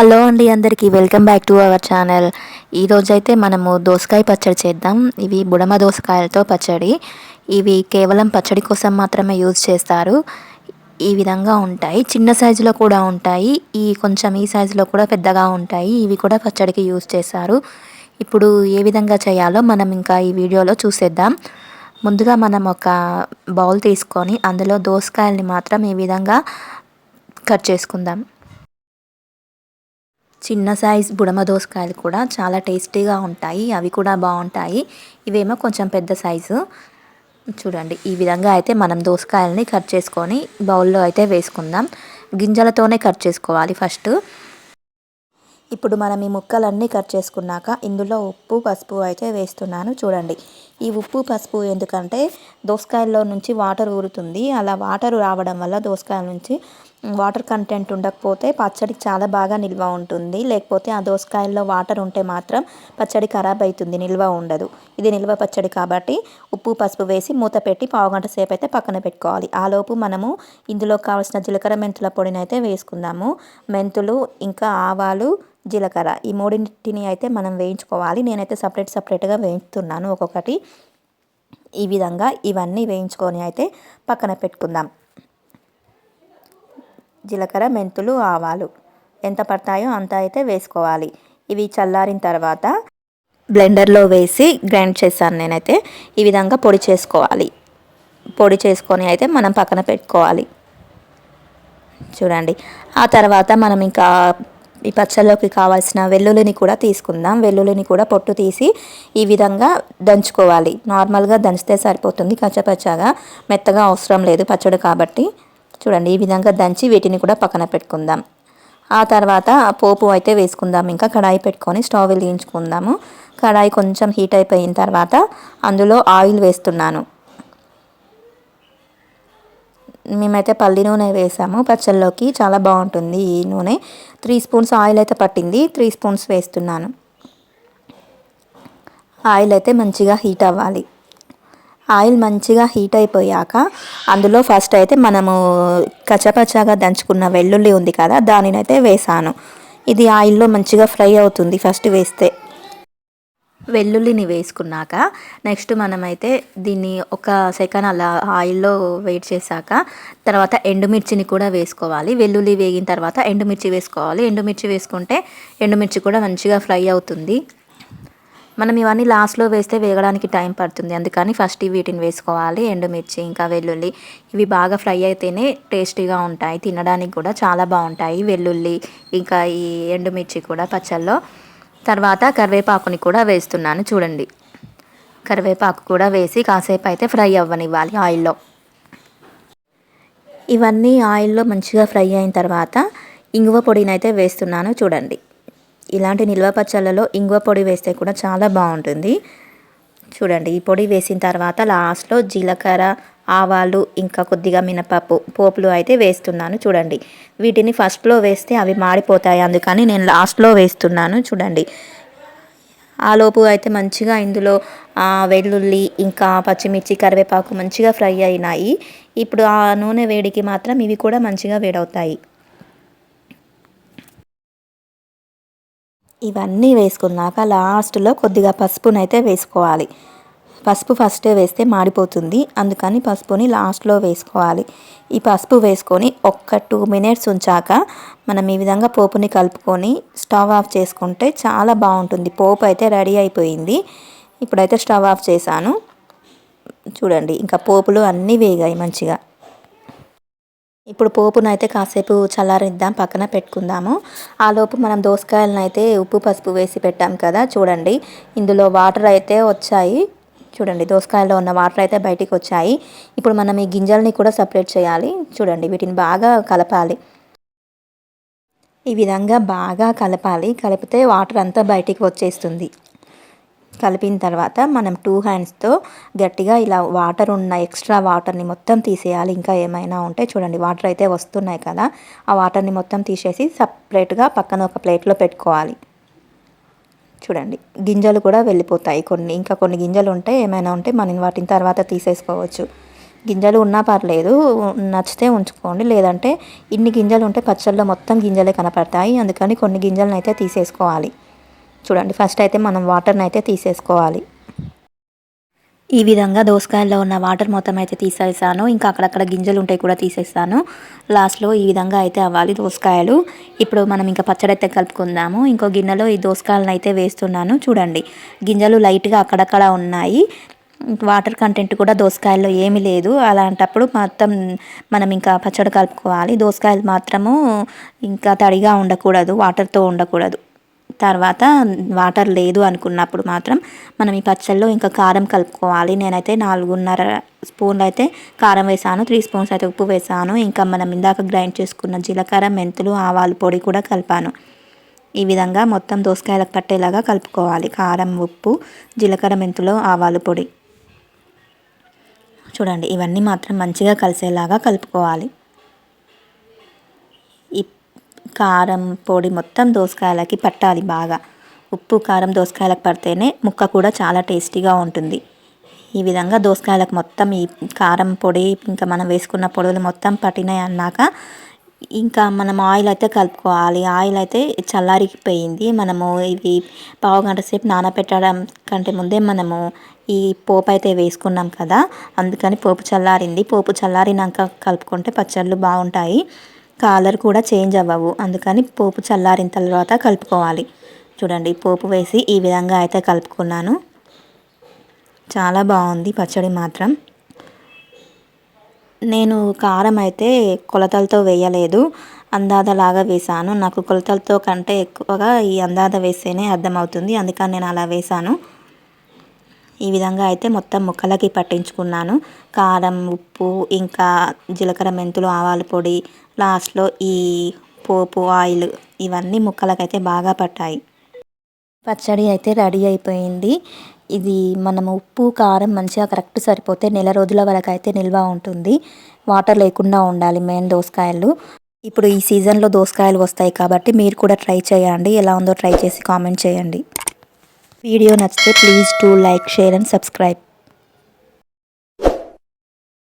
Hello అండి అందరికీ welcome back to our channel. ఈరోజైతే మనము దోసకాయ పచ్చడి చేద్దాం. ఇవి బుడమ దోసకాయలతో పచ్చడి. ఇవి కేవలం పచ్చడి కోసం మాత్రమే యూజ్ చేస్తారు. ఈ విధంగా ఉంటాయి. చిన్న సైజులో కూడా ఉంటాయి. ఈ కొంచెం ఈ సైజులో కూడా పెద్దగా ఉంటాయి. ఇవి కూడా పచ్చడికి యూజ్ చేస్తారు. ఇప్పుడు ఏ విధంగా చేయాలో మనం ఇంకా ఈ వీడియోలో చూసేద్దాం. ముందుగా మనం ఒక బౌల్ తీసుకొని అందులో దోసకాయల్ని మాత్రం ఈ విధంగా కట్ చేసుకుందాం. చిన్న సైజ్ బుడమ దోసకాయలు కూడా చాలా టేస్టీగా ఉంటాయి. అవి కూడా బాగుంటాయి. ఇవేమో కొంచెం పెద్ద సైజు. చూడండి ఈ విధంగా అయితే మనం దోసకాయలని కట్ చేసుకొని బౌల్లో అయితే వేసుకుందాం. గింజలతోనే కట్ చేసుకోవాలి ఫస్ట్. ఇప్పుడు మనం ఈ ముక్కలన్నీ కట్ చేసుకున్నాక ఇందులో ఉప్పు పసుపు అయితే వేస్తున్నాను చూడండి. ఈ ఉప్పు పసుపు ఎందుకంటే దోసకాయల్లో నుంచి వాటర్ ఊరుతుంది. అలా వాటర్ రావడం వల్ల దోసకాయల నుంచి వాటర్ కంటెంట్ ఉండకపోతే పచ్చడి చాలా బాగా నిల్వ ఉంటుంది. లేకపోతే ఆ దోసకాయల్లో వాటర్ ఉంటే మాత్రం పచ్చడి ఖరాబ్ అవుతుంది నిల్వ ఉండదు. ఇది నిల్వ పచ్చడి కాబట్టి ఉప్పు పసుపు వేసి మూత పెట్టి పావుగంట సేపు అయితే పక్కన పెట్టుకోవాలి. ఆలోపు మనము ఇందులో కావాల్సిన జీలకర్ర మెంతుల పొడిని అయితే వేసుకుందాము. మెంతులు ఇంకా ఆవాలు జీలకర్ర ఈ మూడింటిని అయితే మనం వేయించుకోవాలి. నేనైతే సపరేట్ సపరేట్గా వేయించుతున్నాను ఒక్కొక్కటి. ఈ విధంగా ఇవన్నీ వేయించుకొని అయితే పక్కన పెట్టుకుందాం. జీలకర్ర మెంతులు ఆవాలు. ఎంత పడతాయో అంత అయితే వేసుకోవాలి. ఇవి చల్లారిన తర్వాత బ్లెండర్లో వేసి గ్రైండ్ చేశాను నేనైతే. ఈ విధంగా పొడి చేసుకోవాలి. పొడి చేసుకొని అయితే మనం పక్కన పెట్టుకోవాలి. చూడండి. ఆ తర్వాత మనం ఇంకా ఈ పచ్చళ్ళలోకి కావాల్సిన వెల్లుల్లిని కూడా తీసుకుందాం. వెల్లుల్లిని కూడా పొట్టు తీసి ఈ విధంగా దంచుకోవాలి. నార్మల్గా దంచితే సరిపోతుంది. కచ్చపచ్చగా మెత్తగా అవసరం లేదు పచ్చడి కాబట్టి. చూడండి ఈ విధంగా దంచి వీటిని కూడా పక్కన పెట్టుకుందాం. ఆ తర్వాత పోపు అయితే వేసుకుందాం. ఇంకా కడాయి పెట్టుకొని స్టవ్ వెలిగించుకుందాము. కడాయి కొంచెం హీట్ అయిపోయిన తర్వాత అందులో ఆయిల్ వేస్తున్నాను. మేమైతే పల్లి నూనె వేసాము. పచ్చళ్ళలోకి చాలా బాగుంటుంది ఈ నూనె. త్రీ స్పూన్స్ ఆయిల్ అయితే పట్టింది. త్రీ స్పూన్స్ వేస్తున్నాను. ఆయిల్ అయితే మంచిగా హీట్ అవ్వాలి. ఆయిల్ మంచిగా హీట్ అయిపోయాక అందులో ఫస్ట్ అయితే మనము కచ్చపచ్చగా దంచుకున్న వెల్లుల్లి ఉంది కదా దానినైతే వేసాను. ఇది ఆయిల్లో మంచిగా ఫ్రై అవుతుంది ఫస్ట్ వేస్తే. వెల్లుల్లిని వేసుకున్నాక నెక్స్ట్ మనమైతే దీన్ని ఒక సెకండ్ అలా ఆయిల్లో వెయిట్ చేశాక తర్వాత ఎండుమిర్చిని కూడా వేసుకోవాలి. వెల్లుల్లి వేగిన తర్వాత ఎండుమిర్చి వేసుకోవాలి. ఎండుమిర్చి వేసుకుంటే ఎండుమిర్చి కూడా మంచిగా ఫ్రై అవుతుంది. మనం ఇవన్నీ లాస్ట్లో వేస్తే వేగడానికి టైం పడుతుంది. అందుకని ఫస్ట్ వీటిని వేసుకోవాలి. ఎండుమిర్చి ఇంకా వెల్లుల్లి ఇవి బాగా ఫ్రై అయితేనే టేస్టీగా ఉంటాయి. తినడానికి కూడా చాలా బాగుంటాయి. వెల్లుల్లి ఇంకా ఈ ఎండుమిర్చి కూడా పచ్చల్లో తర్వాత కరివేపాకుని కూడా వేస్తున్నాను చూడండి. కరివేపాకు కూడా వేసి కాసేపు అయితే ఫ్రై అవ్వనివ్వాలి ఆయిల్లో. ఇవన్నీ ఆయిల్లో మంచిగా ఫ్రై అయిన తర్వాత ఇంగువ పొడిని అయితే వేస్తున్నాను చూడండి. ఇలాంటి నిల్వ పచ్చళ్ళలో ఇంగువ పొడి వేస్తే కూడా చాలా బాగుంటుంది. చూడండి ఈ పొడి వేసిన తర్వాత లాస్ట్లో జీలకర్ర ఆవాలు ఇంకా కొద్దిగా మినపప్పు పోపులు అయితే వేస్తున్నాను చూడండి. వీటిని ఫస్ట్లో వేస్తే అవి మాడిపోతాయి అందుకని నేను లాస్ట్లో వేస్తున్నాను చూడండి. ఆలోపు అయితే మంచిగా ఇందులో వెల్లుల్లి ఇంకా పచ్చిమిర్చి కరివేపాకు మంచిగా ఫ్రై అయినాయి. ఇప్పుడు ఆ నూనె వేడికి మాత్రం ఇవి కూడా మంచిగా వేడవుతాయి. ఇవన్నీ వేసుకున్నాక లాస్ట్లో కొద్దిగా పసుపునైతే వేసుకోవాలి. పసుపు ఫస్టే వేస్తే మాడిపోతుంది. అందుకని పసుపుని లాస్ట్లో వేసుకోవాలి. ఈ పసుపు వేసుకొని ఒక్క టూ మినిట్స్ ఉంచాక మనం ఈ విధంగా పోపుని కలుపుకొని స్టవ్ ఆఫ్ చేసుకుంటే చాలా బాగుంటుంది. పోపు అయితే రెడీ అయిపోయింది. ఇప్పుడైతే స్టవ్ ఆఫ్ చేశాను. చూడండి ఇంకా పోపులు అన్నీ వేగాయి మంచిగా. ఇప్పుడు పోపునైతే కాసేపు చల్లారిద్దాం పక్కన పెట్టుకుందాము. ఆలోపు మనం దోసకాయలను అయితే ఉప్పు పసుపు వేసి పెట్టాం కదా చూడండి. ఇందులో వాటర్ అయితే వచ్చాయి. చూడండి దోసకాయలో ఉన్న వాటర్ అయితే బయటికి వచ్చాయి. ఇప్పుడు మనం ఈ గింజల్ని కూడా సపరేట్ చేయాలి. చూడండి వీటిని బాగా కలపాలి. ఈ విధంగా బాగా కలపాలి. కలిపితే వాటర్ అంతా బయటికి వచ్చేస్తుంది. కలిపిన తర్వాత మనం టూ హ్యాండ్స్తో గట్టిగా ఇలా వాటర్ ఉన్న ఎక్స్ట్రా వాటర్ని మొత్తం తీసేయాలి. ఇంకా ఏమైనా ఉంటే చూడండి వాటర్ అయితే వస్తున్నాయి కదా ఆ వాటర్ని మొత్తం తీసేసి సపరేట్గా పక్కన ఒక ప్లేట్లో పెట్టుకోవాలి. చూడండి గింజలు కూడా వెళ్ళిపోతాయి కొన్ని. ఇంకా కొన్ని గింజలు ఉంటే ఏమైనా ఉంటే మనం వాటిని తర్వాత తీసేసుకోవచ్చు. గింజలు ఉన్నా పర్లేదు నచ్చితే ఉంచుకోండి. లేదంటే ఇన్ని గింజలు ఉంటే పచ్చళ్ళలో మొత్తం గింజలే కనపడతాయి. అందుకని కొన్ని గింజలను అయితే తీసేసుకోవాలి. చూడండి ఫస్ట్ అయితే మనం వాటర్ని అయితే తీసేసుకోవాలి. ఈ విధంగా దోసకాయల్లో ఉన్న వాటర్ మొత్తం అయితే తీసేసాను. ఇంకా అక్కడక్కడ గింజలు ఉంటాయి కూడా తీసేస్తాను. లాస్ట్లో ఈ విధంగా అయితే అవ్వాలి దోసకాయలు. ఇప్పుడు మనం ఇంకా పచ్చడి అయితే కలుపుకుందాము. ఇంకో గిన్నెలో ఈ దోసకాయలను అయితే వేస్తున్నాను. చూడండి గింజలు లైట్గా అక్కడక్కడ ఉన్నాయి. వాటర్ కంటెంట్ కూడా దోసకాయల్లో ఏమీ లేదు. అలాంటప్పుడు మొత్తం మనం ఇంకా పచ్చడి కలుపుకోవాలి. దోసకాయలు మాత్రము ఇంకా తడిగా ఉండకూడదు వాటర్తో ఉండకూడదు. తర్వాత వాటర్ లేదు అనుకున్నప్పుడు మాత్రం మనం ఈ పచ్చళ్ళలో ఇంకా కారం కలుపుకోవాలి. నేనైతే నాలుగున్నర స్పూన్లు అయితే కారం వేసాను త్రీ స్పూన్స్ అయితే ఉప్పు వేసాను. ఇంకా మనం ఇందాక గ్రైండ్ చేసుకున్న జీలకర్ర మెంతులు ఆవాలు పొడి కూడా కలిపాను. ఈ విధంగా మొత్తం దోసకాయలకు పట్టేలాగా కలుపుకోవాలి. కారం ఉప్పు జీలకర్ర మెంతులు ఆవాలు పొడి. చూడండి ఇవన్నీ మాత్రం మంచిగా కలిసేలాగా కలుపుకోవాలి. కారం పొడి మొత్తం దోసకాయలకి పట్టాలి బాగా. ఉప్పు కారం దోసకాయలకు పడితేనే ముక్క కూడా చాలా టేస్టీగా ఉంటుంది. ఈ విధంగా దోసకాయలకు మొత్తం ఈ కారం పొడి ఇంకా మనం వేసుకున్న పొడులు మొత్తం పట్టినాయి అన్నాక ఇంకా మనం ఆయిల్ అయితే కలుపుకోవాలి. ఆయిల్ అయితే చల్లారిపోయింది. మనము ఇవి పావు గంట సేపు నానబెట్టడం కంటే ముందే మనము ఈ పోపు అయితే వేసుకున్నాం కదా అందుకని పోపు చల్లారింది. పోపు చల్లారినాక కలుపుకుంటే పచ్చళ్ళు బాగుంటాయి. కాలర్ కూడా చేంజ్ అవ్వవు. అందుకని పోపు చల్లారిన తర్వాత కలుపుకోవాలి. చూడండి పోపు వేసి ఈ విధంగా అయితే కలుపుకున్నాను. చాలా బాగుంది పచ్చడి మాత్రం. నేను కారం అయితే కొలతలతో వేయలేదు. అందాదలాగా వేసాను. నాకు కొలతలతో కంటే ఎక్కువగా ఈ అందాద వేస్తేనే అర్థమవుతుంది. అందుకని నేను అలా వేసాను. ఈ విధంగా అయితే మొత్తం ముక్కలకి పట్టించుకున్నాను. కారం ఉప్పు ఇంకా జీలకర్ర మెంతులు ఆవాల పొడి లాస్ట్లో ఈ పోపు ఆయిల్ ఇవన్నీ ముక్కలకైతే బాగా పట్టాయి. పచ్చడి అయితే రెడీ అయిపోయింది. ఇది మనము ఉప్పు కారం మంచిగా కరెక్ట్ సరిపోతే నెల రోజుల వరకు అయితే నిల్వ ఉంటుంది. వాటర్ లేకుండా ఉండాలి మెయిన్ దోసకాయలు. ఇప్పుడు ఈ సీజన్లో దోసకాయలు వస్తాయి కాబట్టి మీరు కూడా ట్రై చేయండి. ఎలా ఉందో ట్రై చేసి కామెంట్ చేయండి. వీడియో నచ్చితే please to like share and subscribe.